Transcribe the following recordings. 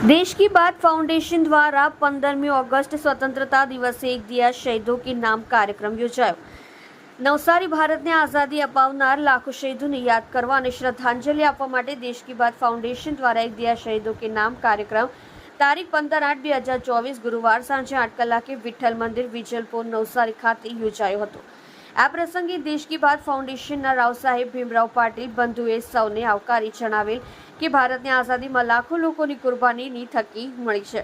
देश की बात फाउंडेशन द्वारा पंद्रहमी ऑगस्ट स्वतंत्रता દિવસે એક દિયા શહીદો કે નામ કાર્યક્રમ યોજાયો નવસારી ભારતને આઝાદી અપાવનાર લાખો શહીદોને યાદ કરવા અને શ્રદ્ધાંજલિ આપવા માટે દેશ કી બાત ફાઉન્ડેશન દ્વારા એક દિયા શહીદો કે નામ કાર્યક્રમ તારીખ પંદર આઠ બે હજાર ચોવીસ ગુરુવાર સાંજે આઠ કલાકે વિઠ્ઠલ મંદિર વિજલપુર નવસારી ખાતે યોજાયો હતો આ પ્રસંગે દેશ કી બાત ફાઉન્ડેશનના રાવ સાહેબ ભીમરાવ પાટીલ બંધુએ સૌને આવકારી જણાવેલ કે ભારતની આઝાદીમાં લાખો લોકોની કુરબાનીની થકી મળી છે.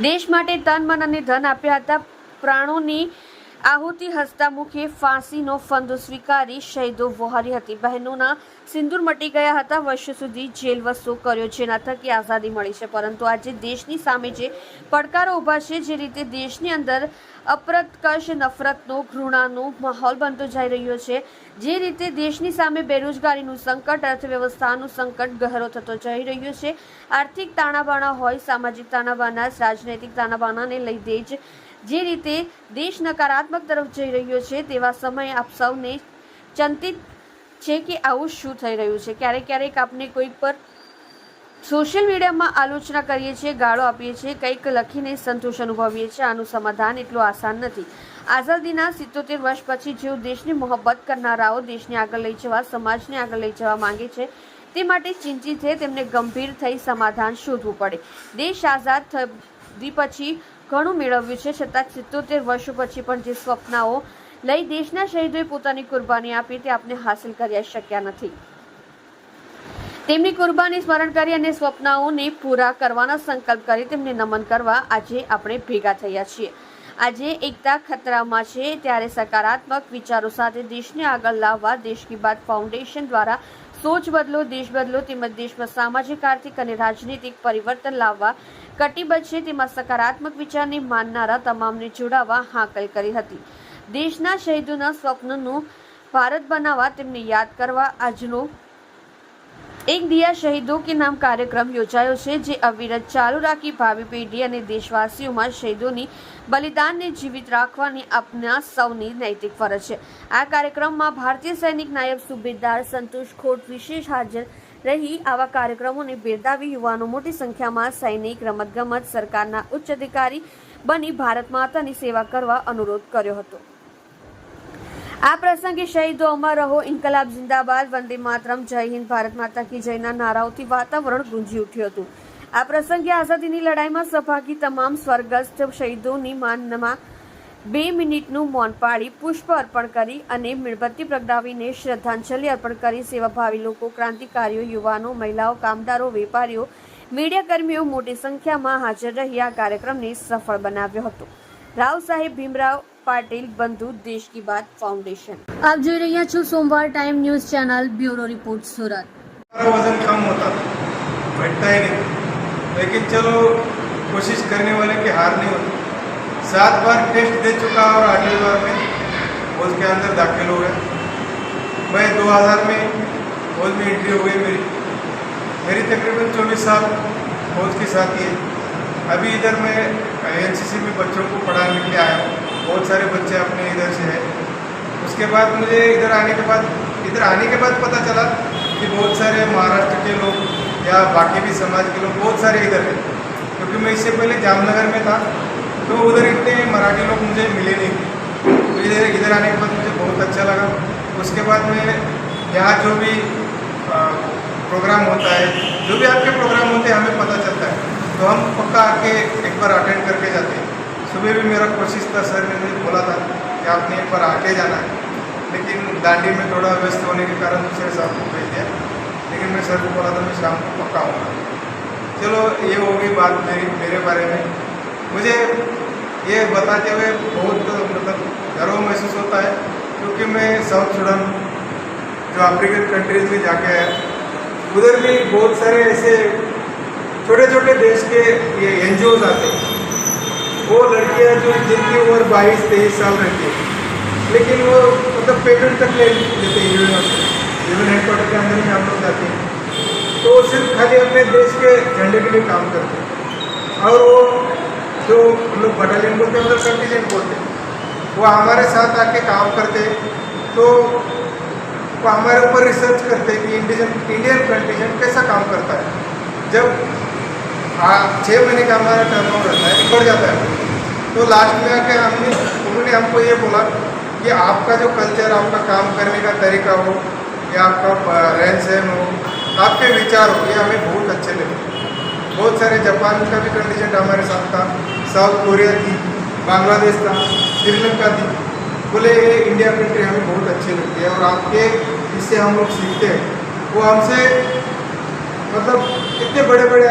દેશ માટે તન, મન અને ધન આપ્યા હતા. પ્રાણોની આહુતિ હસતા મુખે ફાંસીનો ફંદો સ્વીકારી શહીદો વહારી હતી. બહેનોના સિંદૂર મટી ગયા હતા. વર્ષો સુધી જેલ વસો કર્યો જેના થકી આઝાદી મળી છે. પરંતુ આજે દેશની સામે જે પડકારો ઊભા છે, જે રીતે દેશની અંદર અપ્રતકશ નફરતનો, ઘૃણાનો માહોલ બનતો જઈ રહ્યો છે, જે રીતે દેશની સામે બેરોજગારીનું સંકટ, અર્થવ્યવસ્થાનું સંકટ ગહેરો થતો જઈ રહ્યો છે. આર્થિક તાણાબાણા હોય, સામાજિક તાણાબાણા રાજનૈતિક તાણાબાણાને લીધે જ જે રીતે દેશ નકારાત્મક તરફ જઈ રહ્યો છે, તેવા સમયે આપ સૌને ચિંતિત છે કે આવું શું થઈ રહ્યું છે. ક્યારેક ક્યારેક આપણે કોઈક પર સોશિયલ મીડિયામાં આલોચના કરીએ છીએ, ગાળો આપીએ છીએ, કંઈક લખીને સંતોષ અનુભવીએ છીએ. આનું સમાધાન એટલું આસાન નથી. આઝાદીના સિત્તોતેર વર્ષ પછી જેઓ દેશની મોહબ્બત કરનારાઓ દેશને આગળ લઈ જવા, સમાજને આગળ લઈ જવા માંગે છે, તે માટે ચિંતિત છે, તેમને ગંભીર થઈ સમાધાન શોધવું પડે. દેશ આઝાદ થઈ પછી ઘણું મેળવ્યું છે. છતાં સિત્તોતેર વર્ષો પછી પણ જે સ્વપ્નાઓ લઈ દેશના શહીદોએ પોતાની કુરબાની આપી તે આપણે હાંસલ કરી શક્યા નથી. તેમની કુરબાની સ્મરણ કરી અને સ્વપ્નાઓને પૂરા કરવાનો સંકલ્પ કરી તેમને નમન કરવા આજે આપણે ભેગા થયા છીએ. આજે એકતા ખતરામાં છે ત્યારે સકારાત્મક વિચારો સાથે દેશને આગળ લાવવા, દેશ કી બાત ફાઉન્ડેશન દ્વારા સોચ બદલો, દેશ બદલો, તેમજ દેશમાં સામાજિક, આર્થિક અને રાજનીતિક પરિવર્તન લાવવા કટિબદ્ધ છે. તેમાં સકારાત્મક વિચારને માનનારા તમામને જોડાવા હાકલ કરી હતી. દેશના શહીદોના સ્વપ્નનું ભારત બનાવવા તેમને યાદ કરવા આજનો એક દિયા શહીદો કે નામ કાર્યક્રમ યોજાયો છે, જે અવિરત ચાલુ રાખી ભાવિ પેઢી અને દેશવાસીઓમાં શહીદોની બલિદાનને જીવિત રાખવાની આપના સૌની નૈતિક ફરજ છે. આ કાર્યક્રમમાં ભારતીય સૈનિક નાયબ સુબેદાર સંતોષ ખોટ વિશેષ હાજર રહી. આવા કાર્યક્રમોને બિરદાવી યુવાનો મોટી સંખ્યામાં સૈનિક, રમતગમત, સરકારના ઉચ્ચ અધિકારી બની ભારત માતાની સેવા કરવા અનુરોધ કર્યો હતો. આ પ્રસંગે શહીદો અમર રહો ઇન્કલાબ જિંદાબાદ, વંદે માતરમ, જય હિન્દ, ભારત માતા કી જયના નારાઓથી વાતાવરણ ગુંજી ઉઠ્યું હતું. આ પ્રસંગે આઝાદીની લડાઈમાં સહભાગી તમામ સ્વર્ગસ્થ શહીદોની માનમાં બે મિનિટનું મૌન પાડી પુષ્પ અર્પણ કરી અને મીણબત્તી પ્રગટાવીને શ્રદ્ધાંજલિ અર્પણ કરી. સેવાભાવી લોકો, ક્રાંતિકારીઓ, યુવાનો, મહિલાઓ, કામદારો, વેપારીઓ, મીડિયાકર્મીઓ મોટી સંખ્યામાં હાજર રહી આ કાર્યક્રમને સફળ બનાવ્યો હતો. રાવ સાહેબ ભીમરાવ पाटिल बंधु देश की बात फाउंडेशन आप जो रही है सोमवार time news channel bureau report Surat. वज़न कम होता घटता ही नहीं। लेकिन चलो कोशिश करने वाले की हार नहीं होती। सात बार टेस्ट दे चुका और आठवीं बार में उसके अंदर दाखिल हो गया। मैं 2000 में फौज में एंट्री हो गई मेरी। मेरी तकरीबन चौबीस साल फौज के साथ ही। है अभी इधर मैं एनसीसी में बच्चों को पढ़ाने के लिए आया हूँ। बहुत सारे बच्चे अपने इधर से हैं। उसके बाद मुझे इधर आने के बाद, इधर आने के बाद पता चला कि बहुत सारे महाराष्ट्र के लोग या बाकी भी समाज के लोग बहुत सारे इधर हैं। क्योंकि मैं इससे पहले जामनगर में था तो उधर इतने मराठी लोग मुझे मिले नहीं। थे तो इधर इधर आने के बाद मुझे बहुत अच्छा लगा। उसके बाद में यहाँ जो भी प्रोग्राम होता है, जो भी आपके प्रोग्राम होते हैं, हमें पता चलता है। तो हम पक्का आके एक बार अटेंड करके जाते हैं। सुबह भी मेरा कोशिश था, सर ने मुझे बोला था कि आपने एक बार आके जाना। है लेकिन दांडी में थोड़ा व्यस्त होने के कारण दूसरे साहब को भेज दिया। लेकिन मैं सर को बोला था, मैं शाम को पक्का आऊँगा। चलो, ये हो गई बात मेरी, मेरे बारे में। मुझे ये बताते हुए बहुत मतलब गर्व महसूस होता है, क्योंकि मैं साउथ सुडान, जो अफ्रीकन कंट्रीज़ में जाके आया, उधर भी बहुत सारे ऐसे छोटे छोटे देश के ये एन आते हैं। वो लड़कियाँ जो जिनकी उम्र बाईस, तेईस साल रहती है। लेकिन वो मतलब पेटेंट तक ले लेते हैं यूनिवर्सिटी यूनियन हेडक्वार्टर के अंदर ही हम लोग जाते हैं। तो वो सिर्फ़ खाली अपने देश के झंडे के लिए काम करते हैं। और वो जो हम लोग बटालियन बोलते हैं मतलब कंटीजेंट बोलते हैं। वो हमारे साथ आके काम करते तो वो हमारे ऊपर रिसर्च करते हैं कि इंडियन इंडियन कंटीजेंट कैसा काम करता है। जब छः महीने का हमारा टर्न ओवर रहता है, बढ़ जाता है। तो लास्ट में आके हमने, उन्होंने हमको ये बोला कि आपका जो कल्चर आपका काम करने का तरीका हो, या आपका रहन सहन हो, आपके विचार हो, ये हमें बहुत अच्छे लगे। बहुत सारे जापान का भी कंडीशन हमारे साथ था, साउथ कोरिया थी बांग्लादेश था श्रीलंका थी बोले ये इंडिया कंट्री हमें बहुत अच्छी लगती है, और आपके इससे हम लोग सीखते हैं, वो हमसे मतलब इतने बड़े बड़े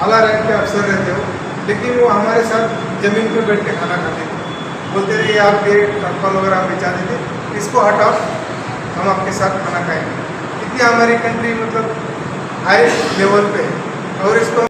आला रैंक के अफसर रहते हो लेकिन वो हमारे साथ ज़मीन पे बैठ के खाना खाते थे बोलते थे ये आप ये टप्पल वगैरह हम बेचा देते इसको हटाओ हम आपके साथ खाना खाएंगे इतनी हमारी कंट्री मतलब हाई लेवल पे है और इसको